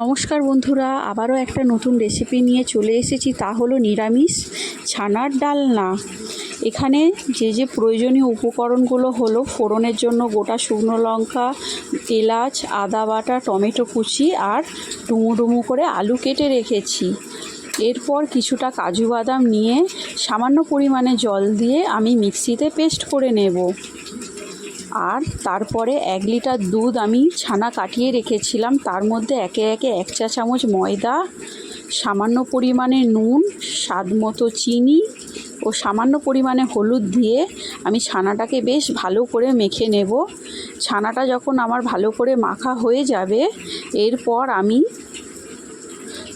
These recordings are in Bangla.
নমস্কার বন্ধুরা, আবারও একটা নতুন রেসিপি নিয়ে চলে এসেছি। তা হলো নিরামিষ ছানার ডালনা। এখানে যে যে প্রয়োজনীয় উপকরণগুলো হলো, ফোড়নের জন্য গোটা শুকনো লঙ্কা, এলাচ, আদা বাটা, টমেটো কুচি আর ডুমু ডুমু করে আলু কেটে রেখেছি। এরপর কিছুটা কাজু বাদাম নিয়ে সামান্য পরিমাণে জল দিয়ে আমি মিক্সিতে পেস্ট করে নেব। আর তারপরে এক লিটার দুধ আমি ছানা কাটিয়ে রেখেছিলাম। তার মধ্যে একে একে এক চা চামচ ময়দা, সামান্য পরিমাণে নুন, স্বাদ মতো চিনি ও সামান্য পরিমাণে হলুদ দিয়ে আমি ছানাটাকে বেশ ভালো করে মেখে নেব। ছানাটা যখন আমার ভালো করে মাখা হয়ে যাবে, এরপর আমি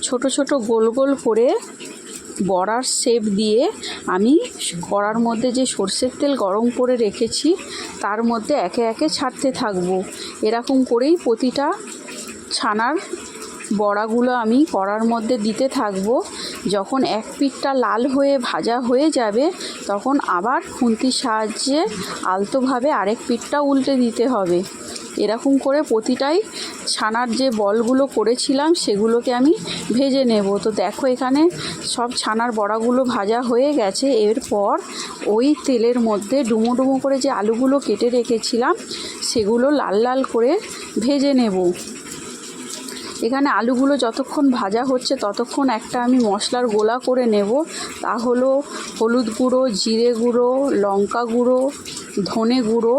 ছোট ছোট গোল গোল করে বড়ার শেপ দিয়ে আমি কড়ার মধ্যে যে সর্ষের তেল গরম করে রেখেছি, তার মধ্যে একে একে ছাড়তে থাকব। এরকম করেই প্রতিটা ছানার বড়াগুলো আমি কড়ার মধ্যে দিতে থাকব। যখন এক পিঠটা লাল হয়ে ভাজা হয়ে যাবে, তখন আবার খুন্তির সাহায্যে আলতোভাবে আরেক পিঠটা উল্টে দিতে হবে। এরকম করে প্রতিটাই ছানার যে বলগুলো করেছিলাম, সেগুলোকে আমি ভেজে নেব। তো দেখো এখানে সব ছানার বড়াগুলো ভাজা হয়ে গেছে। এরপর ওই তেলের মধ্যে ডুমো ডুমো করে যে আলুগুলো কেটে রেখেছিলাম, সেগুলো লাল লাল করে ভেজে নেব। এখানে আলুগুলো যতক্ষণ ভাজা হচ্ছে ততক্ষণ একটা আমি মশলার গোলা করে নেব। তা হলো হলুদ গুঁড়ো, জিরে গুঁড়ো, লঙ্কা গুঁড়ো, ধনে গুঁড়ো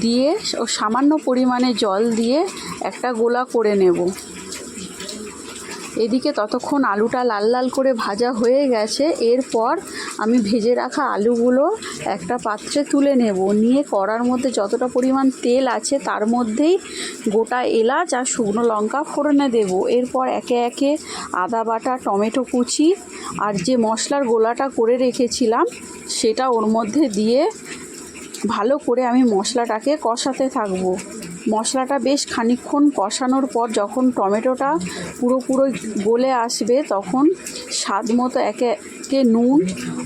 দিয়ে ও সামান্য পরিমাণে জল দিয়ে একটা গোলা করে নেব। এদিকে ততক্ষণ আলুটা লাল লাল করে ভাজা হয়ে গেছে। এরপর আমি ভেজে রাখা আলুগুলো একটা পাত্রে তুলে নেব। নিয়ে কড়ার মধ্যে যতটা পরিমাণ তেল আছে তার মধ্যেই গোটা এলাচ আর শুকনো লঙ্কা ফোড়নে দেব। এরপর একে একে আদা বাটা, টমেটো কুচি আর যে মশলার গোলাটা করে রেখেছিলাম সেটা ওর মধ্যে দিয়ে ভালো করে আমি মশলাটাকে কষাতে থাকব। মশলাটা বেশ খানিক্ষণ কষানোর পর যখন টমেটোটা পুরোপুরো গলে আসবে, তখন স্বাদ মতো একে একে নুন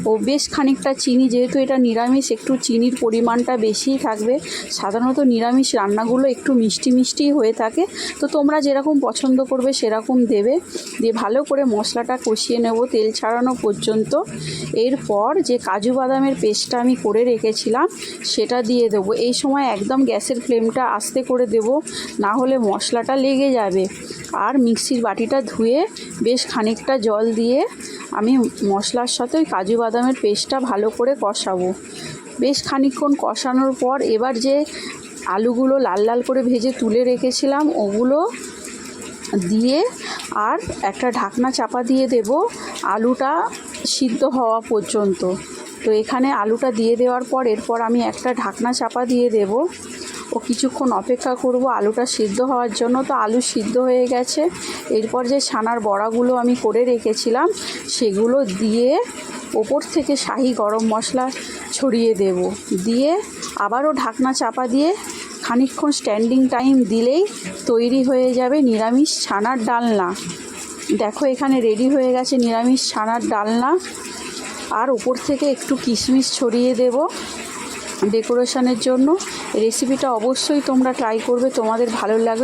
ও বেশ খানিকটা চিনি, যেহেতু এটা নিরামিষ, একটু চিনির পরিমাণটা বেশিই থাকবে। সাধারণত নিরামিষ রান্নাগুলো একটু মিষ্টি মিষ্টিই হয়ে থাকে। তো তোমরা যেরকম পছন্দ করবে সেরকম দেবে। দিয়ে ভালো করে মশলাটা কষিয়ে নেব তেল ছাড়ানো পর্যন্ত। এরপর যে কাজু বাদামের পেস্টটা আমি করে রেখেছিলাম, সেটা দিয়ে দেবো। এই সময় একদম গ্যাসের ফ্লেমটা আস্তে করে দেব, না হলে মশলাটা লেগে যাবে। আর মিক্সির বাটিটা ধুয়ে বেশ খানিকটা জল দিয়ে আমি মশলার সাথে ওই কাজু বাদামের পেস্টটা ভালো করে কষাবো। বেশ খানিকক্ষণ কষানোর পর এবার যে আলুগুলো লাল লাল করে ভেজে তুলে রেখেছিলাম, ওগুলো দিয়ে আর একটা ঢাকনা চাপা দিয়ে দেব আলুটা সিদ্ধ হওয়া পর্যন্ত। তো এখানে আলুটা দিয়ে দেওয়ার পর এরপর আমি একটা ঢাকনা চাপা দিয়ে দেব। ও কিছুক্ষণ অপেক্ষা করব আলুটা সিদ্ধ হওয়ার জন্য। তো আলু সিদ্ধ হয়ে গেছে। এরপর যে ছানার বড়াগুলো আমি করে রেখেছিলাম, সেগুলো দিয়ে ওপর থেকে শাহি গরম মশলা ছড়িয়ে দেব। দিয়ে আবারও ঢাকনা চাপা দিয়ে খানিকক্ষণ স্ট্যান্ডিং টাইম দিলেই তৈরি হয়ে যাবে নিরামিষ ছানার ডালনা। দেখো এখানে রেডি হয়ে গেছে নিরামিষ ছানার ডালনা। আর উপর থেকে একটু কিশমিশ ছড়িয়ে দেব। ডেকোরেশনের জন্য। রেসিপিটা অবশ্যই তোমরা ট্রাই করবে তোমাদের ভালো লাগবে।